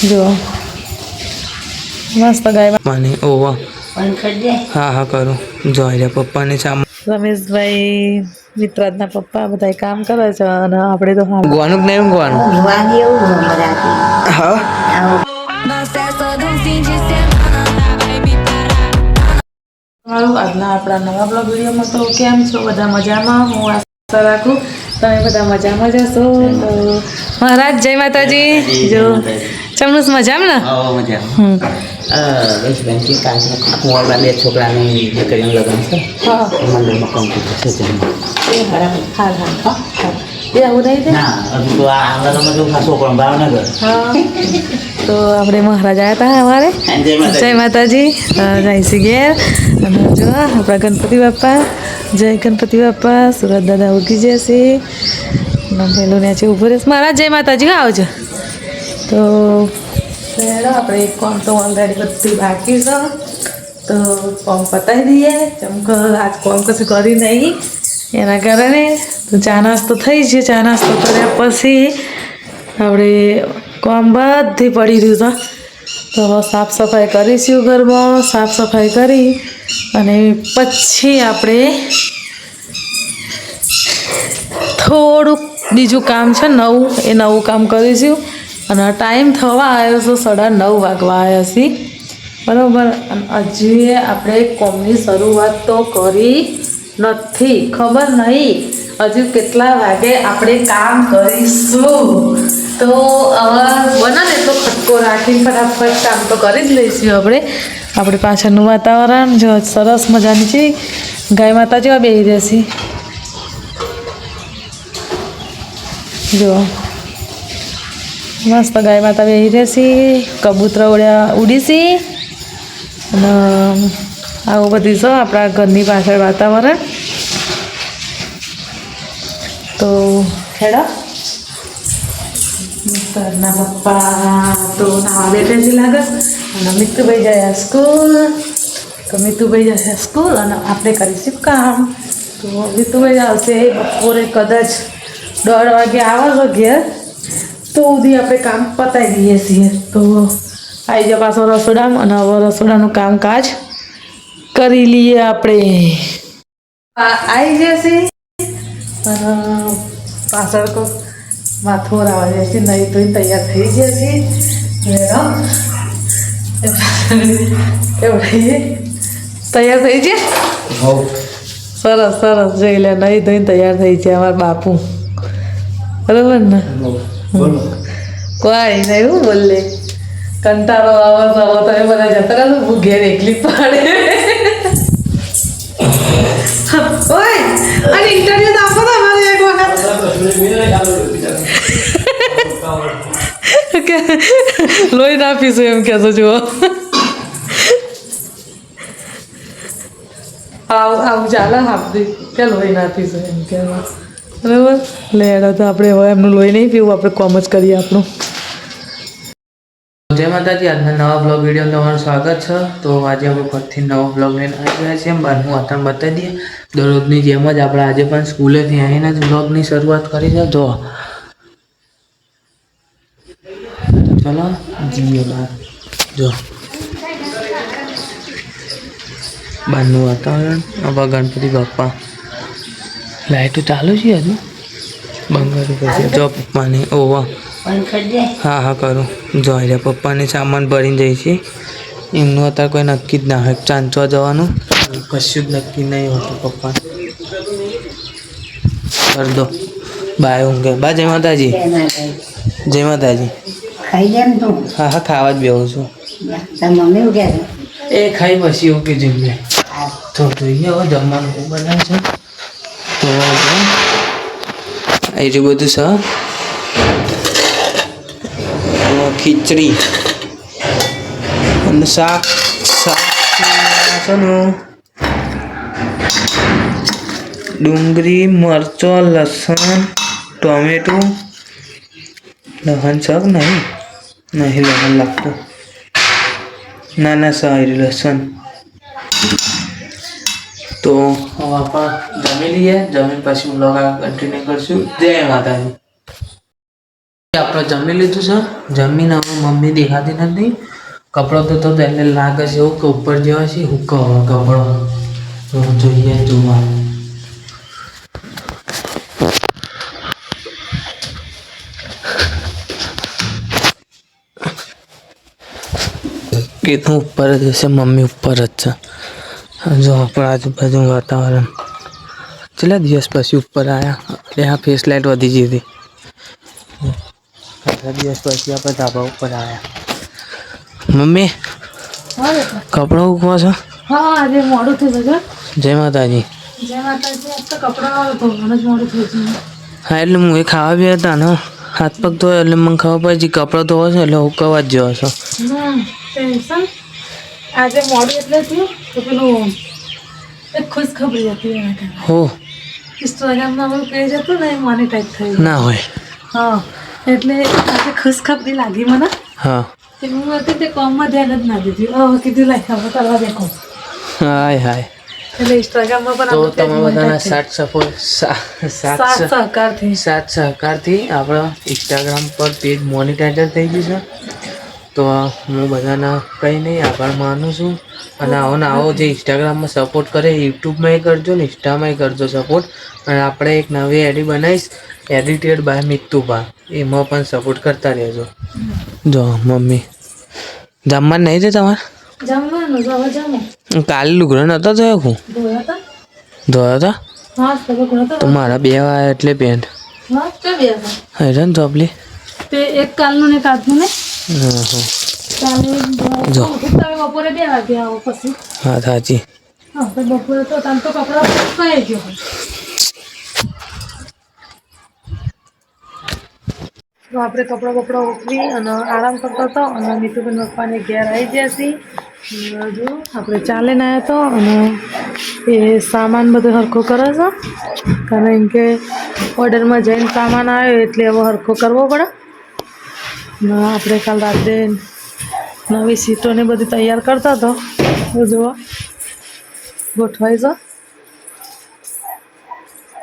જો મસ્ત ગાય મને ઓવા. હા હા કરું. જો રે પપ્પાને સામ. રમેશભાઈ મિત્રાજના પપ્પા બધા કામ કરે છે અને આપણે તો હા ગવાનું કે નહીં ઊંઘવાની એવું હા? આજના આપણા નવા બ્લોગ વિડીયોમાં તો કેમ છો? બધા મજામાં? હું રાખું. તમે બધા મજામાં જશો? મહારાજ જય માતાજી. જો ચમનુસ મજામાં ને? બે છોકરાની દીકરીનું લગ્ન છે. મંદિરમાં તો આપણે મહારાજ આવ્યા હતા અમારે. જય માતાજી. જય જયશ્રી ઘેર. અને જો આપણા ગણપતિ બાપ્પા જય ગણપતિ બાપ્પા સુરત દાદા ઉગી જશે પેલું ને ઊભું રહેશે. મહારાજ જય માતાજી આવજો. તો આપણે એક કોમ તો ઓલરેડી બધી બાકી છે. તો કોમ પતાવી દઈએ. ચમક આજ કોમ કશું કરી નહીં. એના કારણે તો ચા નાસ્તો થઈ છે. ચા નાસ્તો કર્યા પછી આપણે કોમ બધી પડી રહ્યું છે. તો સાફ સફાઈ કરીશું ઘરમાં. સાફ સફાઈ કરી અને પછી આપણે થોડુંક બીજું કામ છે, નવું, એ નવું કામ કરીશું. અને ટાઈમ થવા આવ્યો છે, સાડા નવ વાગવા આવ્યા છે. બરાબર? અને હજી આપણે કોમની શરૂઆત તો કરી નથી, ખબર નહીં. હજુ કેટલા વાગે આપણે કામ કરીશું? તો હવે બને તો ખટકો રાખીને ફટાફટ કામ તો કરી જ લઈશું આપણે. આપણે પાછળનું વાતાવરણ જો સરસ મજાની છે. ગાય માતા જેવા બેસી રહેશે. જો. મસ્ત ગાય માતા બેસી રહેશે. કબૂતર ઉડ્યા ઉડીશી અને આવું બધી છે આપણા ઘરની પાછળ વાતાવરણ. તો ખેડા પપ્પા તો નાવા બેઠે છે લાગે. અને મિતુભાઈ જાય સ્કૂલ. તો મિતુભાઈ જશે સ્કૂલ અને આપણે કરીશું કામ. તો મિતુભાઈ આવશે બપોરે કદાચ દોઢ વાગે આવે છે ઘેર. તો સુધી આપણે કામ પતાવી દઈએ છીએ. તો આવી જાય પાછો રસોડામાં અને હવે રસોડાનું કામકાજ કરી લઈએ આપણે. આવી જશે. અને પાછળ તો માથું રાવા જશે, નહીં તો તૈયાર થઈ જશે. મેડમ એવડે તૈયાર થઈ છે સરસ સરસ જોઈ લે નહીં ધોઈને તૈયાર થઈ છે અમારા બાપુ બરોબર ને કોઈ નહીં હું બોલે કંટાળો આવે તો હવે તમે બધા જતા રહો હું ઘેર એકલી પાડે ઓય અને ઇન્ટરવ્યુ તો આપો તમારે એક વખત કે લોહી નાખીશું એમ કહેતો જુઓ. આવું આવું, ચાલે આપતી કે લોહી નાખીશું એમ કહેવા બરાબર? લેડો તો આપણે હવે એમનું લોહી નહીં પીવું, આપણે કોમ જ કરીએ આપણું. જય માતાજી, આજના નવા બ્લોગ વીડિયો તમારું સ્વાગત છે. તો આજે આપણે ફરીથી નવો બ્લોગ લઈને આવી ગયા છીએ. બહારનું વાતાવરણ બતાવી દઈએ. દરરોજની જેમ જ આપણે આજે પણ સ્કૂલેથી આવીને જ બ્લોગની શરૂઆત કરી છે. જો ચલો જઈએ બહાર જો. બહારનું વાતાવરણ હવે ગણપતિ બાપ્પા લાઇટો ચાલુ છે હજુ. બંગાળી પછી જો પપ્પાને, ઓવા. હા હા, કરું. જો અહીંયા પપ્પાને સામાન ભરીને જઈ છે. એમનું અત્યારે કોઈ નક્કી જ ના હોય. ચાંચવા જવાનું. કશું જ નક્કી નહીં હોતું પપ્પા કરી દો. બાય ઊંઘે. બા, જય માતાજી. જય માતાજી. ખાઈ ને તું. હા હા ખાવા જ બેહું છું. તાર મમ્મી એવું કહે છે? એ ખાઈ પછી એવું કીધું મેં તો જોઈએ હવે જમવાનું શું બનાવે છે. તો એટલું બધું છે તો ખીચડી. અને શાક. શાક છે ને. ડુંગળી મરચો લસણ ટોમેટું. લસણ શાક નહીં? લસણ લાગતું ના ના સારી લસણ તો હવે આપણે જમી લઈએ જમીન પછી બ્લોગ કન્ટિન્યુ કરશું જય માતાજી આપણે જમી લીધું છે જમીન હવે મમ્મી દેખાતી નથી કપડો તો તો એટલે લાગે છે એવું કે ઉપર જેવા છે હુક્કો કપડો તો જોઈએ જોવા કીધું ઉપર જ હશે મમ્મી ઉપર જ છે. જો આપણા આજુબાજુ વાતાવરણ. કેટલા દિવસ પછી ઉપર આવ્યા એટલે આ ફેસ લાઇટ વધી ગઈ હતી. કેટલા દિવસ પછી આપણે ધાબા ઉપર આવ્યા મમ્મી કપડાં ઉકવા છો? જય માતાજી. હા એટલે હું એ ખાવા બી હતા ને હાથ પગ ધોયો એટલે મને ખબર પડી કપડાં ધોવો છો એટલે ઉકવા જ જેવો છો. ટેન્શન. આજે મોડું એટલે થયું તો પેલું એક ખુશ ખબરી હતી એના કારણે. હો. ઇન્સ્ટાગ્રામમાં મારું પેજ હતું ને એ મોનેટાઈઝ થઈ ગયું. ના હોય. હા એટલે આજે ખુશ ખબરી લાગી મને. હા. તે હું હતી તે કોમમાં ધ્યાન જ ના દીધું. હવે કીધું લાઈ હવે કરવા દેખો. હાય હાય. એટલે ઇન્સ્ટાગ્રામમાં પણ તો તમે બધાના monetize સપોર્ટ સહ- સહકારથી. સાથ સહકારથી આપણો ઇન્સ્ટાગ્રામ પર પેજ મોનિટાઈઝર થઈ ગયું છે. તો હું બધાના કંઈ નહીં આભાર માનું છું. અને આવો ને આવો જે ઇન્સ્ટાગ્રામમાં સપોર્ટ કરે યુટ્યુબમાંય કરજો ને ઇન્સ્ટામાંય કરજો સપોર્ટ અને આપણે એક નવી એડી બનાવીશ એડિટેડ બાય મિત્તુભા એમાં પણ સપોર્ટ કરતા રહેજો. જો મમ્મી. જમવાનું નહીં છે તમારે? કાલે લુગડો નહોતો થયો હું ધોયા હતા તો મારા બે એટલે પેન્ટ હેરાન ચોપલી એક કાલનું ને એક આજનું ને? જો. બપોરે બે વાગે આવો પછી હા બપોરે તો તમે તો કપડા કઈ ગયો તો આપણે કપડાં બપડા ઉઠવી અને આરામ કરતો હતો અને મીઠુબેન પપ્પાને ઘેર આવી ગયા છીએ જો, આપણે ચાલે ના તો અને એ સામાન બધો હરખો કરે છે. કારણ કે ઓર્ડરમાં જઈને સામાન આવ્યો એટલે એવો હરખો કરવો પડે. આપણે કાલ રાત્રે નવી સીટોને બધી તૈયાર કરતા તો. જુઓ. ગોઠવાઈ જો.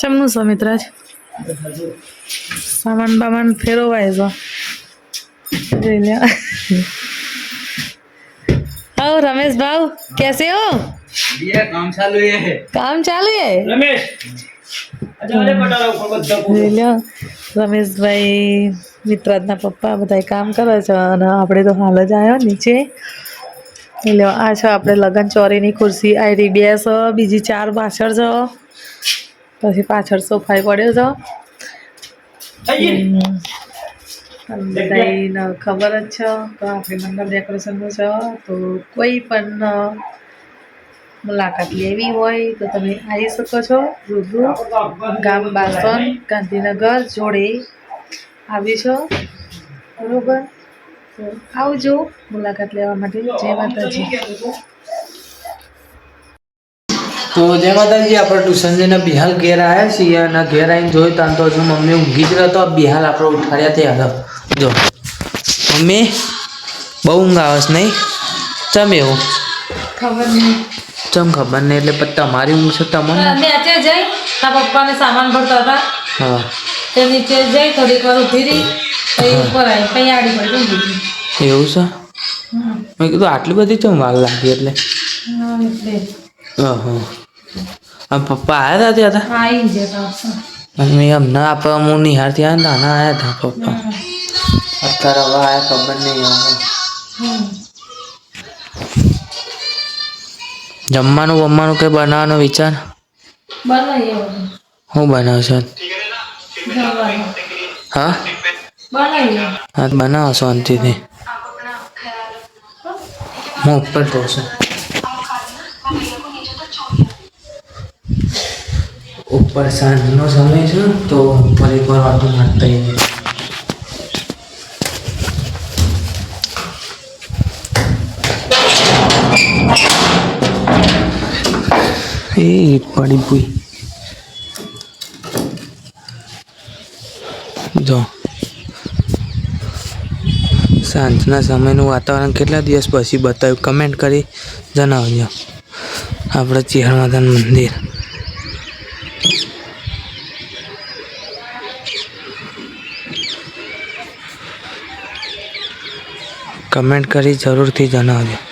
ચમનું છો મિત્રાજ? સામાન બામાન ફેરવાય જો. ઓ રમેશ ભાવ કેસે હો? કામ ચાલુ હે. કામ ચાલુ હે? રમેશ રમેશભાઈ મિત્રાજના પપ્પા બધા કામ કરે છે અને આપણે તો હાલ જ આવ્યો નીચે. એટલે આ છે આપણે લગન ચોરીની ખુરશી આ રહી બે છે બીજી ચાર પાછળ છે. પછી પાછળ સોફાઈ પડ્યો છે. બધાને ખબર જ છે તો આપણે મંડપ ડેકોરેશનનું છે તો કોઈ પણ મુલાકાત લેવી હોય તો તમે આવી શકો છો રૂબરૂ ગામ બાસન ગાંધીનગર જોડે આવી છો? બરોબર? આવજો મુલાકાત લેવા માટે. જય માતાજી. તો જય માતાજી આપણે ટ્યુશન જઈને બિહાલ ઘેર આવ્યા છીએ અને ઘેર આવીને જોયું તાન તો હજુ મમ્મી ઊંઘી જ રહેતો બિહાલ આપણે ઉઠાડ્યા ત્યાં હાલ. જો. મમ્મી બહુ ઊંઘ આવે છે નહીં? ચમ એવું? ખબર નહીં. ચમ ખબર નહીં એટલે તમારી ઊંઘ છે તમને? પપ્પાને સામાન ભરતા હતા. હા. તે નીચે જઈ થોડીક વાર ઊભી રહી પછી ઉપર આવી પછી આડી પડી ઊંઘી ગઈ. એવું છે? મેં કીધું આટલી બધી ચમ વાર લાગી એટલે? હા, એટલે. પપ્પા આવ્યા હતા ત્યાં હા આવી જતા હતા મેં એમ ના આપણે હું નિહાળથી આવ્યા ને નાના આવ્યા હતા પપ્પા. અત્યારે હવે આવ્યા ખબર નહીં જમવાનું બમવાનું કે બનાવવાનો વિચાર? બનાવીએ હું બનાવશો. હા? હા, બનાવો શાંતિથી. હું ઉપર જઉં છું ઉપર સાંજનો સમય છે, તો ફરી એકવાર વાતો મારતા આવીએ. એ પડી ભૂઈ. જો. સાંજના સમયનું વાતાવરણ કેટલા દિવસ પછી બતાવ્યું? કમેન્ટ કરી જણાવજો. આપણે ચિહર માતાનું મંદિર. કમેન્ટ કરી જરૂરથી જણાવજો.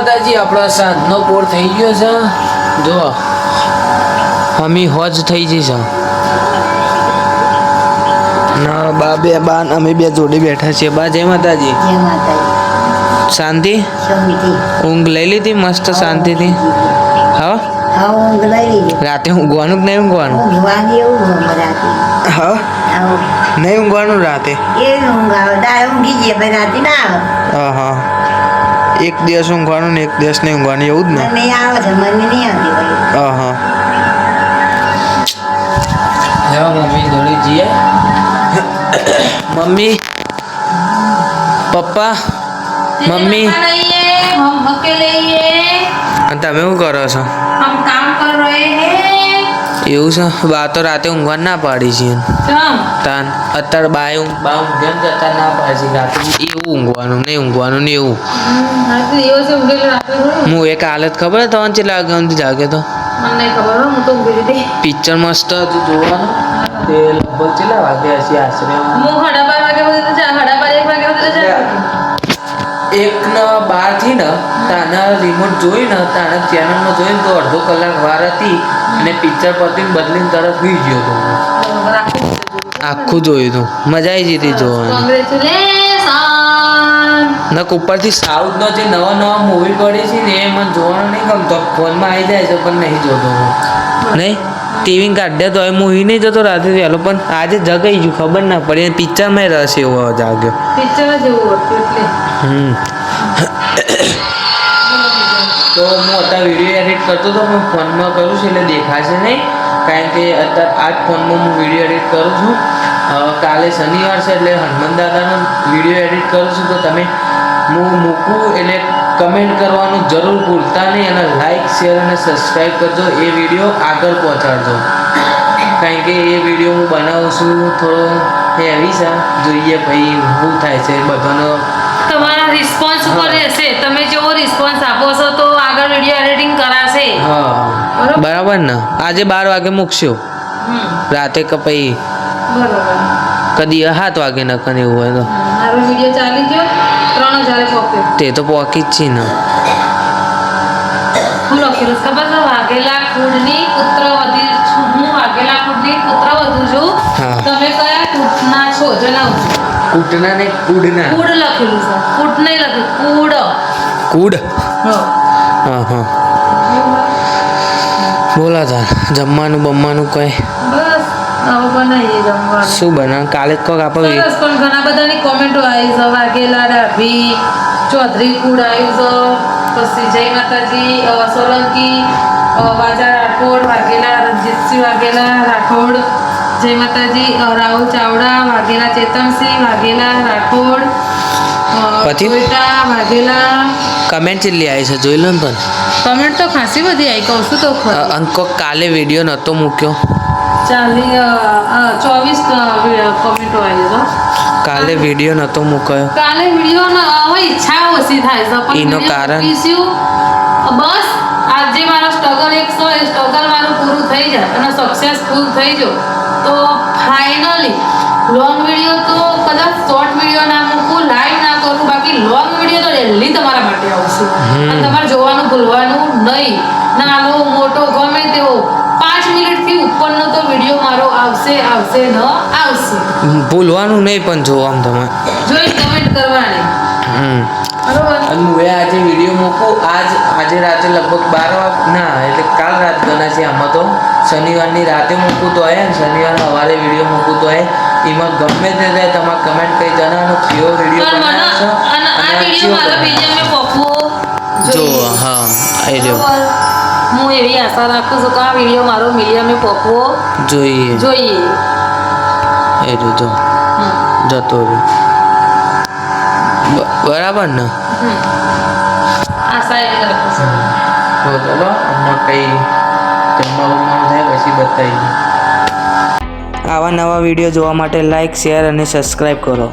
માતાજી આપણો સાંજનો પોર થઈ ગયો છે. જો અમી હોજ થઈ ગઈ છે. ના બા બે બા અમે બે જોડે બેઠા છીએ. બા જય માતાજી. શાંતિ? ઊંઘ લઈ લીધી મસ્ત શાંતિથી? હા? રાતે ઊંઘવાનું કે નહીં ઊંઘવાનું? હા? નહીં ઊંઘવાનું રાતે? એ ઊંઘ આવે. રાતે ના હા હા એક દિવસ ઊંઘવાનું ને એક દિવસ નહીં ઊંઘવાનું એવું જ ને? હા હા મમ્મી ધોનીજીએ મમ્મી પપ્પા મમ્મી. તમે શું કરો છો? એવું છે? બા તો રાતે ઊંઘવા ના પાડી છે. તાન. અત્યારે બા ઊંઘ બા ઊંઘે ને અત્યારે ના પાડે છે. રાતે એવું ઊંઘવાનું નહીં ઊંઘવાનું ને એવું. હું એક હાલત ખબર તો ચેટલા વાગ્યા જાગે તો? પિક્ચર મસ્ત હતું જોવાનું. તે લગભગ ચેટલા વાગ્યા છે આશરે એક ને બારથી ને તાના રિમોટ જોઈ ને તાના ચેનલમાં જોઈને તો અડધો કલાક વાર હતી અને પિક્ચર પરથી બદલીને તરત સુઈ ગયો હતો આખું જોયું. હતું મજા આવી જતી જોવાની. નક ઉપરથી સાઉથનો જે નવા નવા મૂવી પડી છે ને એ મને જોવાનું નહીં ગમતો. ફોનમાં આવી જાય છે પણ નહીં જોતો હું. નહીં? ટીવી કાઢ્યા તો એ મૂવી નહીં જતો રાતે વહેલો પણ આજે જગાઈ ગયું ખબર ના પડી. પિક્ચરમાં રસ એવો જાગ્યો પિક્ચર જ એવું હતું એટલે. હમ. તો હું અત્યારે વીડિયો એડિટ કરતો હતો પણ ફોનમાં કરું છું એટલે દેખાશે નહીં કારણ કે અત્યારે આ જ ફોનમાં હું વીડિયો એડિટ કરું છું. કાલે શનિવાર છે એટલે હનુમાન દાદાનો વીડિયો એડિટ કરું છું તો તમે હું મૂકું એટલે કમેન્ટ કરવાનું જરૂર ભૂલતા નહીં અને લાઈક શેર અને સબસ્ક્રાઈબ કરજો. એ વીડિયો આગળ પહોંચાડજો. કારણ કે એ વીડિયો હું બનાવું છું થોડો હેવી છે. જોઈએ ભાઈ શું થાય છે બધાનો. તમારા રિસ્પોન્સ ઉપર રહેશે. તમે જેવો રિસ્પોન્સ આપો છો તો આગળ વીડિયો એડિટિંગ કરાશે. હા. બરોબર. બરાબર ને? આજે બાર વાગે મૂકશો. રાતે કે પછી બરોબર. કદી સાત વાગે ન કરે એવું હોય તો. મારો વીડિયો ચાલી ગયો. ત્રણ હજારે પોક્યો તે તો પોકી જ છે ને. હું લખેલું છે ખબર છે વાઘેલા કુળની પુત્રવધી છું. હું વાઘેલા કુળની પુત્રવધુ છું. તમે કયા કુળના છો? જણાવજો. કૂટના ને કૂડના. કુળ લખેલું છે. કુટ નહીં લખ્યું કુડ. કૂડ? હા. હા બોલા જમવાનું બમવાનું કઈ? બસ. શું બનાવ? કાલે કોક આપણે સરસ પણ ઘણા બધાની કોમેન્ટો આવી છે. વાઘેલા ડાભી ચૌધરી કુડ આવ્યું છે. પછી જય માતાજી સોલંકી વાજા રાઠોડ વાઘેલા રણજીતસિંહ વાઘેલા રાઠોડ જય માતાજી રાહુલ ચાવડા વાઘેલા ચેતનસિંહ વાઘેલા રાઠોડ પછી? વાઘેલા. કમેન્ટ ચેટલી આવી છે જોઈ લો ને પણ. કમેન્ટ તો ખાસી બધી આવી કહું છું તો અંકો કાલે વીડિયો નહોતો મૂક્યો. ચાલી અ, અ, ચોવીસ કોમેન્ટો આવી છે. કાલે વીડિયો નહોતો મૂક્યો. કાલે વીડિયો હવે ઈચ્છા ઓછી થાય છે પણ એનો કારણ? બસ આજે મારો સ્ટ્રગલ એક સો સ્ટ્રગલ મારું પૂરું થઈ જાય અને સક્સેસફુલ થઈ જો તો ફાઇનલી લોંગ વીડિયો તો કદાચ શોર્ટ વીડિયો ના મૂકું લાઈવ ના કરું બાકી લોંગ વીડિયો તો ડેલી તમારા માટે આવશે. અને તમારે જોવાનું ભૂલવાનું નહીં. ના મોટો આવશે આવશે ન આવશે. ભૂલવાનું નહીં પણ જોવા તમે. જોઈ કમેન્ટ કરવાની. હમ. અને હું આજે વીડિયો મૂકું. આજ આજે રાતે લગભગ બાર ના એટલે કાલ રાત ગણા છે આમાં તો. શનિવારની રાતે મૂકું તો હે શનિવાર સવારે વીડિયો મૂકું તો હે. એમાં ગમે તે થાય તમારે કમેન્ટ કરી જણાવો કેવો વીડિયો બનાવશો મને અને આ વીડિયો મારા બીજા મેં પપ્પુ જો હા એ રહ્યો. હું એવી આશા રાખું છું કે આ વીડિયો મારો મીડિયમે પહોંચવો જોઈએ. જોઈએ. એ જો જતો રહ્યો. બરાબર ને? આશા એ રાખું છું. તો ચલો હમણાં કંઈ જમવા બમવાનું થાય પછી બતાવીએ. આવા નવા વીડિયો જોવા માટે લાઇક શેર અને સબસ્ક્રાઈબ કરો.